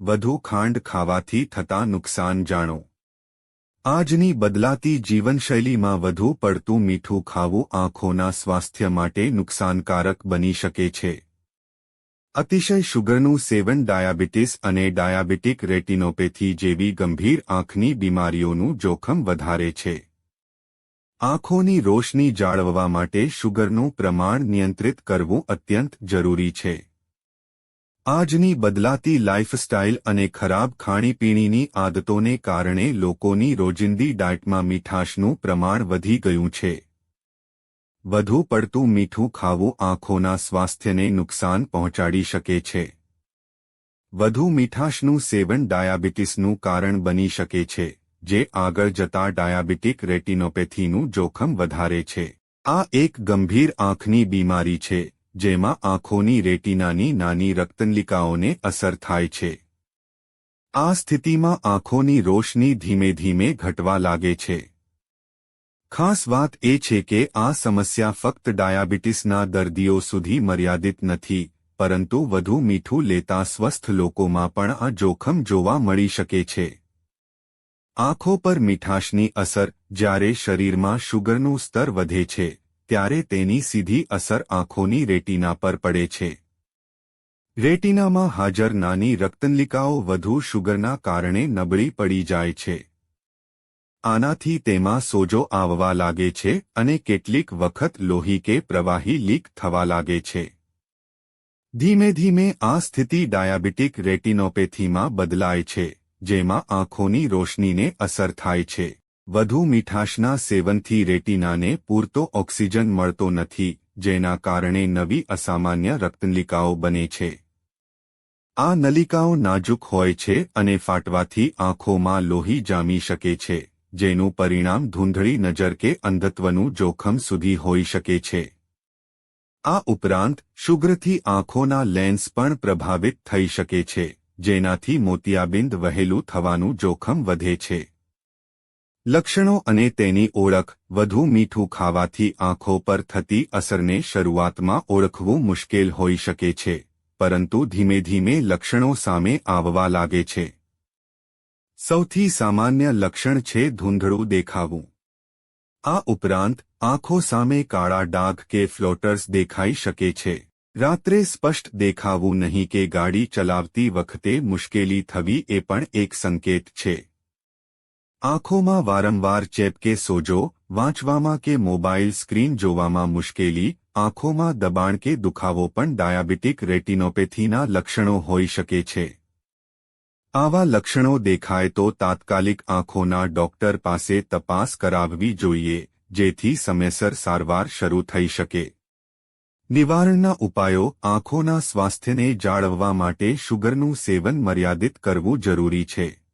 વધુ ખાંડ ખાવાથી થતા નુકસાન જાણો. આજની બદલાતી જીવનશૈલીમાં વધુ પડતું મીઠું ખાવું આંખોના સ્વાસ્થ્ય માટે નુકસાનકારક બની શકે છે. અતિશય શુગરનું સેવન ડાયાબિટીસ અને ડાયાબિટીક રેટિનોપેથી જેવી ગંભીર આંખની બીમારીઓનું જોખમ વધારે છે. આંખોની રોશની જાળવવા માટે શુગરનું પ્રમાણ નિયંત્રિત કરવું અત્યંત જરૂરી છે. આજની બદલાતી લાઇફસ્ટાઇલ અને ખરાબ ખાણીપીણીની આદતોને કારણે લોકોની રોજિંદી ડાયટમાં મીઠાશનું પ્રમાણ વધી ગયું છે. વધુ પડતું મીઠું ખાવું આંખોના સ્વાસ્થ્યને નુકસાન પહોંચાડી શકે છે. વધુ મીઠાશનું સેવન ડાયાબિટીસનું કારણ બની શકે છે, જે આગળ જતા ડાયાબિટીક રેટિનોપેથીનું જોખમ વધારે છે. આ એક ગંભીર આંખની બીમારી છે. જેમાં આંખોની રેટિનાની નાની રક્તનલિકાઓને અસર થાય છે. આ સ્થિતિમાં આંખોની રોશની ધીમે ધીમે ઘટવા લાગે છે. ખાસ વાત એ છે કે આ સમસ્યા ફક્ત ડાયાબિટીસના દર્દીઓ સુધી મર્યાદિત નથી, પરંતુ વધુ મીઠું લેતા સ્વસ્થ લોકોમાં પણ આ જોખમ જોવા મળી શકે છે. આંખો પર મીઠાશની અસર જ્યારે શરીરમાં શુગરનું સ્તર વધે છે. ત્યારે તેની સીધી અસર આંખોની રેટિના પર પડે છે. રેટિનામાં હાજર નાની રક્તનલિકાઓ વધુ શુગરના કારણે નબળી પડી જાય છે. આનાથી તેમાં સોજો આવવા લાગે છે અને કેટલીક વખત લોહી કે પ્રવાહી લીક થવા લાગે છે. ધીમે ધીમે આ સ્થિતિ ડાયાબિટીક રેટિનોપેથીમાં બદલાય છે, જેમાં આંખોની રોશનીને અસર થાય છે. વધુ મીઠાશના સેવનથી રેટિનાને પૂરતો ઓક્સિજન મળતો નથી, જેના કારણે નવી અસામાન્ય રક્તનલિકાઓ બને છે. આ નલિકાઓ નાજુક હોય છે અને ફાટવાથી આંખોમાં લોહી જામી શકે છે, જેનું પરિણામ ધૂંધળી નજર કે અંધત્વનું જોખમ સુધી હોઈ શકે છે. આ ઉપરાંત, શુગ્રથી આંખોના લેન્સ પણ પ્રભાવિત થઈ શકે છે, જેનાથી મોતિયાબિંદ વહેલું થવાનું જોખમ વધે છે. લક્ષણો અને તેની ઓળખ વધુ મીઠું ખાવાથી આંખો પર થતી અસરને શરૂઆતમાં ઓળખવું મુશ્કેલ હોઈ શકે છે, પરંતુ ધીમે ધીમે લક્ષણો સામે આવવા લાગે છે. સૌથી સામાન્ય લક્ષણ છે ધૂંધળું દેખાવું. આ ઉપરાંત, આંખો સામે કાળા ડાઘ કે ફ્લોટર્સ દેખાઈ શકે છે. રાત્રે સ્પષ્ટ દેખાવું નહીં કે ગાડી ચલાવતી વખતે મુશ્કેલી થવી એ પણ એક સંકેત છે. આંખોમાં વારંવાર ચેપકે સોજો, વાંચવામાં કે મોબાઈલ સ્ક્રીન જોવામાં મુશ્કેલી, આંખોમાં દબાણ કે દુખાવો પણ ડાયાબિટીક રેટિનોપેથીના લક્ષણો હોઈ શકે છે. આવા લક્ષણો દેખાય તો તાત્કાલિક આંખોના ડોક્ટર પાસે તપાસ કરાવવી જોઈએ, જેથી સમયસર સારવાર શરૂ થઈ શકે. નિવારણના ઉપાયો આંખોના સ્વાસ્થ્યને જાળવવા માટે શુગરનું સેવન મર્યાદિત કરવું જરૂરી છે.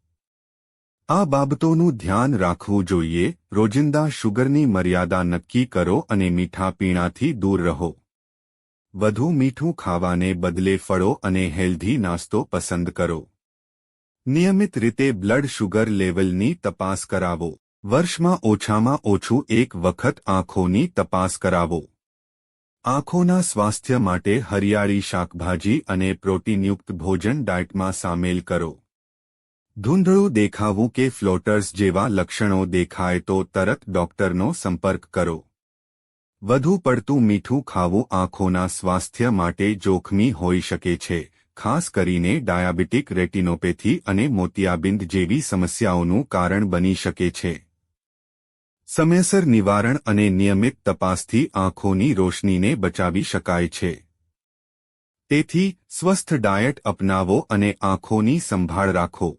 આ બાબતોનું ધ્યાન રાખવું જોઈએ. રોજિંદા શુગરની મર્યાદા નક્કી કરો અને મીઠા પીણાથી દૂર રહો. વધુ મીઠું ખાવાને બદલે ફળો અને હેલ્ધી નાસ્તો પસંદ કરો. નિયમિત રીતે બ્લડ શુગર લેવલની તપાસ કરાવો. વર્ષમાં ઓછામાં ઓછું એક વખત આંખોની તપાસ કરાવો. આંખોના સ્વાસ્થ્ય માટે હરિયાળી શાકભાજી અને પ્રોટીનયુક્ત ભોજન ડાયટમાં સામેલ કરો. ધૂંધળું દેખાવું કે ફ્લોટર્સ જેવા લક્ષણો દેખાય તો તરત ડોક્ટરનો સંપર્ક કરો. વધુ પડતું મીઠું ખાવું આંખોના સ્વાસ્થ્ય માટે જોખમી હોઈ શકે છે, ખાસ કરીને ડાયાબિટીક રેટિનોપેથી અને મોતિયાબિંદ જેવી સમસ્યાઓનું કારણ બની શકે છે. સમયસર નિવારણ અને નિયમિત તપાસથી આંખોની રોશનીને બચાવી શકાય છે. તેથી, સ્વસ્થ ડાયટ અપનાવો અને આંખોની સંભાળ રાખો.